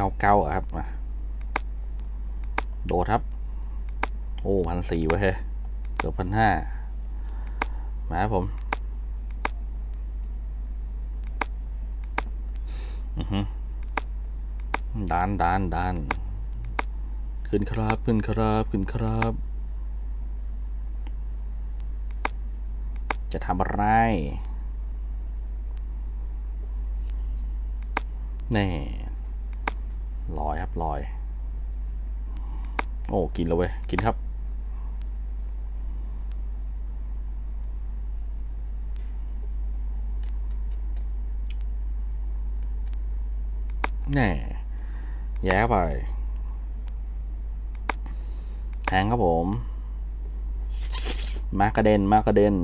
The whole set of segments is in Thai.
เก้าเก้าอะครับมาโดดครับ โอ้พันสี่วะเฮ้ยเกือบพันห้ามาครับผมดานดานดานขึ้นครับ ขึ้นครับ ขึ้นครับ จะทำอะไร แน่ ลอยครับลอย โอ้ กินแล้วเว้ย กินครับ แน่แย่ไป แทงครับผม มากระเด็น มากระเด็น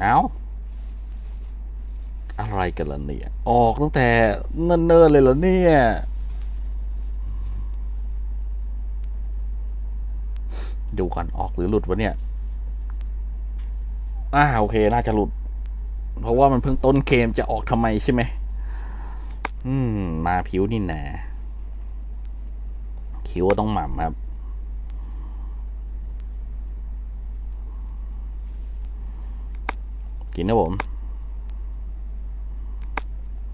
เอาอะไรกันล่ะเนี่ย ออกตั้งแต่เนิ่นๆเลยเหรอเนี่ย ดูก่อนออกหรือหลุดวะเนี่ย อ่าโอเค น่าจะหลุด เพราะว่ามันเพิ่งต้นเกมจะออกทำไมใช่ไหม อืม มาผิวนี่แน่คิ้วต้องหม่ำครับ กินนะผม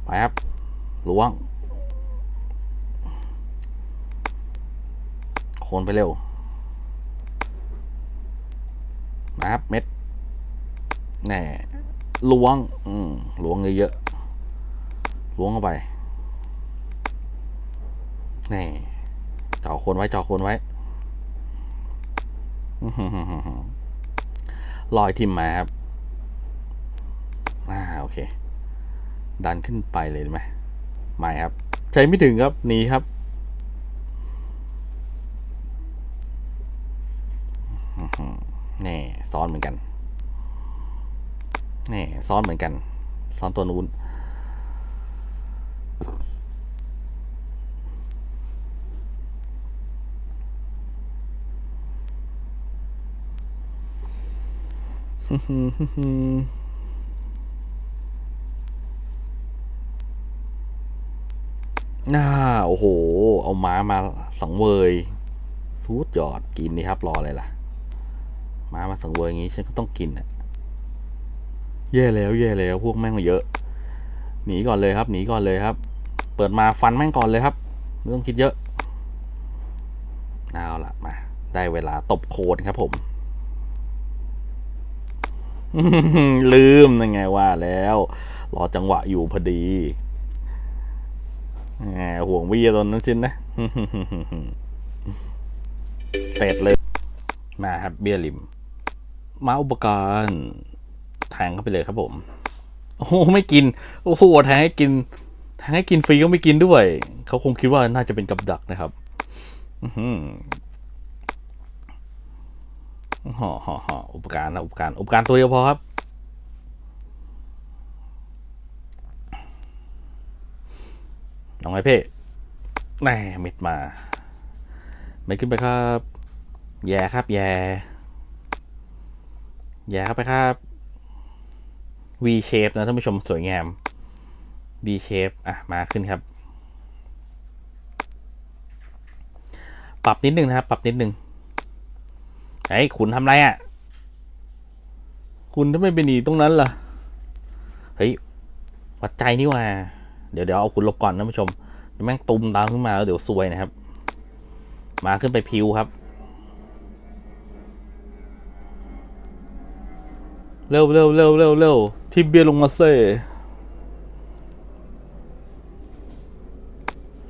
ไปครับล้วง โคนไปเร็ว มาครับ เม็ด แน่ล้วง อืมล้วงเยอะๆล้วงเข้าไป แน่เจาะโคนไว้เจาะโคนไว้ลอยทิมมาครับ โอเค ดันขึ้นไปเลยไหมไม่ครับ ใช้ไม่ถึงครับหนีครับอื้อหือแน่ซ้อนเหมือนกันแน่ซ้อนเหมือนกัน ซ้อนตัวนู้น น่าโอ้โห เอาม้ามาสังเวยซูดยอดกินนี่ครับ รออะไรล่ะ ม้ามาสังเวยอย่างงี้ฉันก็ต้องกินอะแย่แล้วแย่แล้วพวกแม่งเยอะ หนีก่อนเลยครับ หนีก่อนเลยครับ เปิดมาฟันแม่งก่อนเลยครับไม่ต้องคิดเยอะเอาละมา ได้เวลาตบโคนครับผมลืมยังไงว่าแล้ว รอจังหวะอยู่พอดี ห่วงวิยตอนนั้นสินนะ เสร็จเลย มาครับเบียร์ลิม มาอุปกรณ์แทงเข้าไปเลยครับผม โอ้ไม่กิน โอ้โหแทงให้กินแทงให้กินฟรีก็ไม่กินด้วย เขาคงคิดว่าน่าจะเป็นกับดักนะครับอือหือห่อห่อห่ออุปการณ์นะอุปการณ์อุปการณ์ตัวเดียวพอครับ น้องไอเพ่แหน่เม็ดมาเม็ดขึ้นไปครับ แย่ครับ แย่ แย่เข้าไปครับ V shape นะท่านผู้ชมสวยงาม V shape อะ มาขึ้นครับ ปรับนิดนึงนะครับ ปรับนิดนึงไอ้ยคุณทำไรอะ่ะ คุณทำไมไปหนีตรงนั้นล่ะ เฮ้ย วัดใจนี่ว่า เดี๋ยวเดี๋ยวเอาคุณลบก่อนท่านผู้ชมแม่งตุมตามขึ้นมาแล้วเดี๋ยวซวยนะครับ มาขึ้นไปพิวครับ เร็วเร็วเร็วเร็วเร็วทิบเบียลงมาเซ่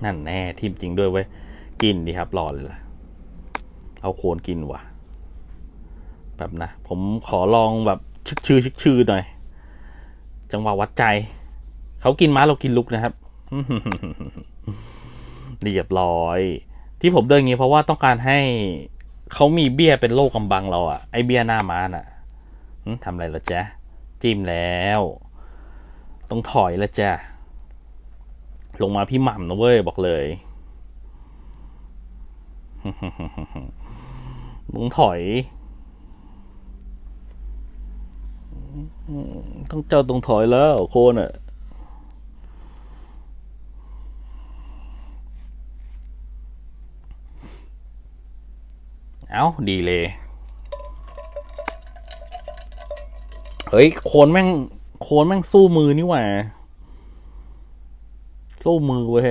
นั่นแน่ทิมจริงด้วยเว้ย กินดีครับรอเลยล่ะ เอาโคนกินว่ะ แบบนะ ผมขอลองแบบชึกชื่อชึกชื่อหน่อย จังหวะวัดใจ เขากินม้าเรากินลุกนะครับเรียบร้อย ที่ผมเดินอย่างนี้เพราะว่าต้องการให้เขามีเบี้ยเป็นโลกกำบังเราอะไอเบี้ยหน้าม้าน่ะทำอะไรละจ๊ะ จิ้มแล้ว ต้องถอยละจ้ะ ลงมาพี่หม่ำนะเว้ย บอกเลยต้องถอย ต้องเจ้าต้องถอยแล้ว โคนอะ เอาดีเลย เฮ้ย โคนแม่ง โคนแม่งสู้มือนี่หว่า สู้มือเว้ย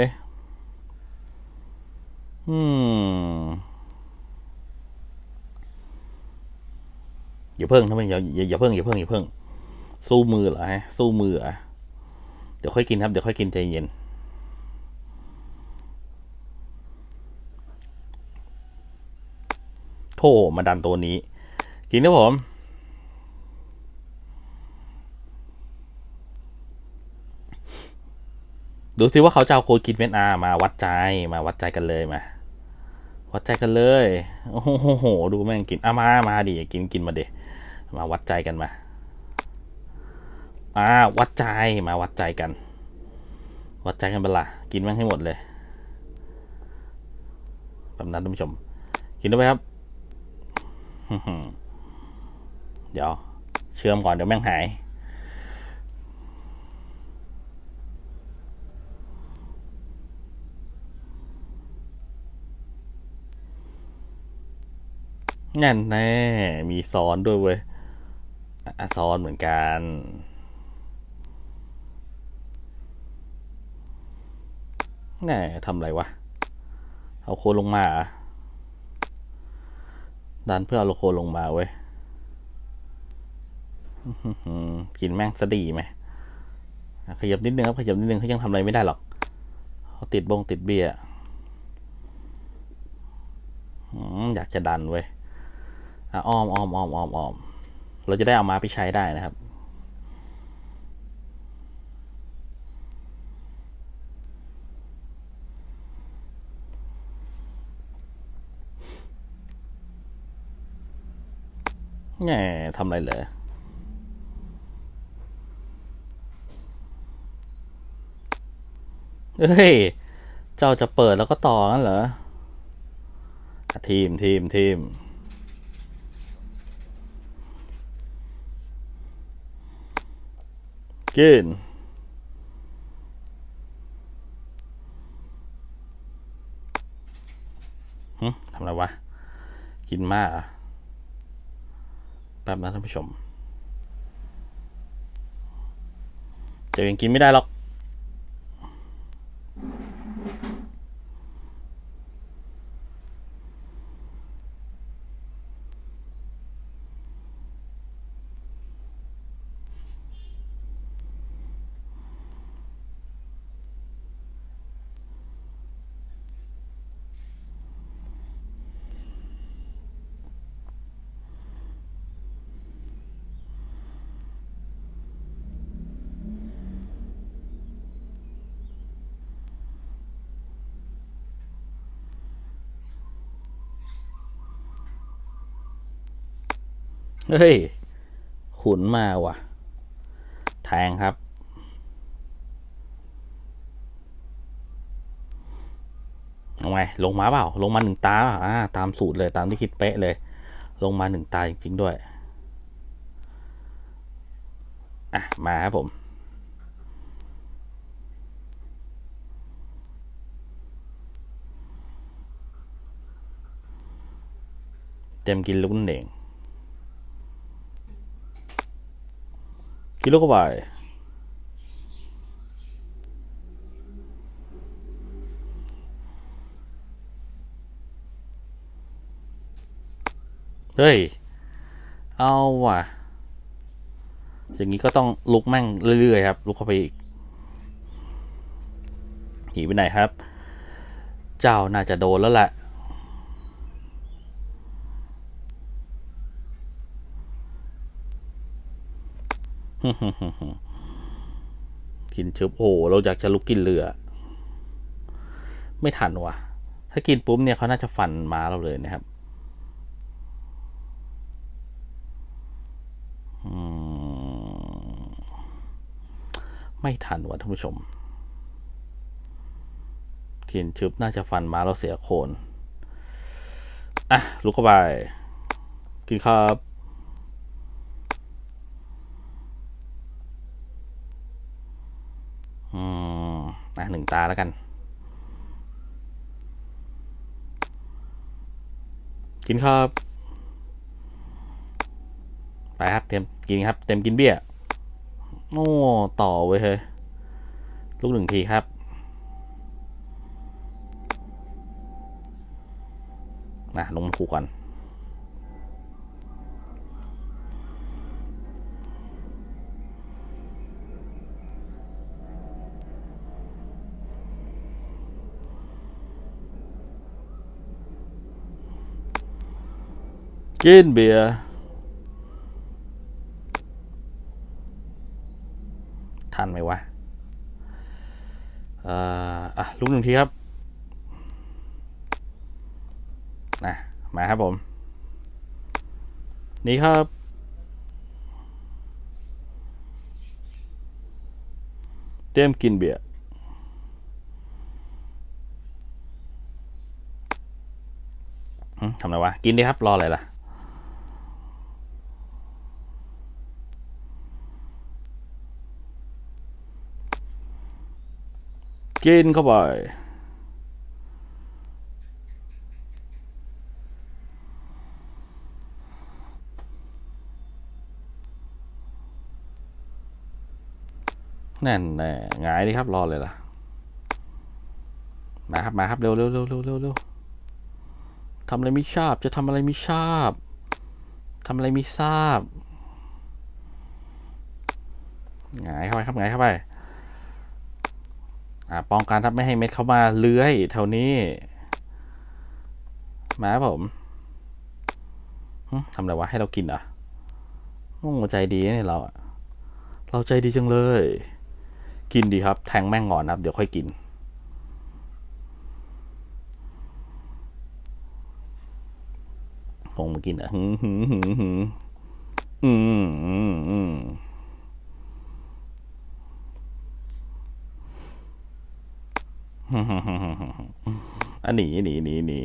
อืมอย่าเพิ่งทำไมอย่าอย่าเพิ่งอย่าเพิ่งอย่าเพิ่ง สู้มือเหรอฮะ สู้มือเหรอเดี๋ยวค่อยกินครับ เดี๋ยวค่อยกินใจเย็น ผล่มาดันตัวนี้กินครัผมดูซิว่าเขาจะเอาโคคิดเมนอามาวัดใจมาวัดใจกันเลยมา วัดใจกันเลย โอ้โห ดูแม่งกินอามามาดิกินกินมาเดมาวัดใจกันมามาวัดใจมาวัดใจกัน วัดใจกันเปล่ากินแม่งให้หมดเลยแบบนั้นทุกผู้ชม กินได้ไหมครับ เดี๋ยว เชื่อมก่อนเดี๋ยวแม่งหาย นั่นแน่ มีซ้อนด้วยเว้ยซ้อนเหมือนกันแน่ทำไรวะ เอาโคลงมาอะ ดันเพื่อเอาโลโคลงมาเว้ยกินแม่งสดีไหมขยับนิดนึงครับ ขยับนิดนึงเขายังทำอะไรไม่ได้หรอกเขาติดบงติดเบียอยากจะดันเว้ยอ้อมอ้อมอ้อมอ้อมอ้อมเราจะได้เอามาไปใช้ได้นะครับ แง่ทำไรเหรอเฮ้ย เจ้าจะเปิดแล้วก็ต่อนั่นเหรอ ทีมทีมทีม กิน ทำไรวะ กินมากอะ แป๊บนะท่านผู้ชมจะอย่างกินไม่ได้หรอก เฮ้ย ขุนมาว่ะ แทงครับ เอาไง ลงมาเปล่า ลงมาหนึ่งตาอ่า ตามสูตรเลย ตามที่คิดเป๊ะเลย ลงมาหนึ่งตาจริงๆด้วย อะ มาครับผมเต็มกินลุ้นั่นง กิโลกว่าเฮ้ย เอาว่ะ อย่างนี้ก็ต้องลุกแม่งเรื่อยๆครับ ลุกเข้าไปอีกหีไปไหนครับ เจ้าน่าจะโดนแล้วแหละ กินเชิบโอ้เราอยากจะลุกกินเรือ ไม่ทันวะถ้ากินปุ๊บเนี่ยเขาน่าจะฟันมาเราเลยนะครับ ไม่ทันวะะท่านผู้ชม กินชึบน่าจะฟันมาเราเสียโคน อะ ลุกเข้าไป กินครับ อะหนึ่งตาแล้วกัน กินครับ ไปครับเต็มกินครับ เต็มกินเบี้ย โอ้ ต่อเว้ยเฮ้ย ลูกหนึ่งทีครับ นะลงมาคู่ก่อน กินเบียร์ทันไหมวะเอ่ออะลูกหนึ่งทีครับนะมาครับผม นี่ครับ เตรียมกินเบียร์ทำไรวะ กินดิครับ รออะไรล่ะ กินเข้าไป แน่นแน่หงายดิครับ รอเลยล่ะ มาครับ มาครับ เร็วเร็วเร็วเร็วเร็วเร็วทำอะไรไม่ทราบจะทำอะไรไม่ทราบทำอะไรไม่ทราบหงายเข้าไปครับหงายเข้าไป อ่าป้องกันครับไม่ให้เม็ดเข้ามาเลื้อยแถวนี้ มาผมทำอะไรวะให้เรากินอะโอ้ใจดีเนี่ยเราเราใจดีจังเลย กินดีครับ แทงแม่งก่อนนะครับ เดี๋ยวค่อยกิน คงมากินอะหืมหืมหืมหืมอืมอืมอืม อันหนีหนีหนีหนี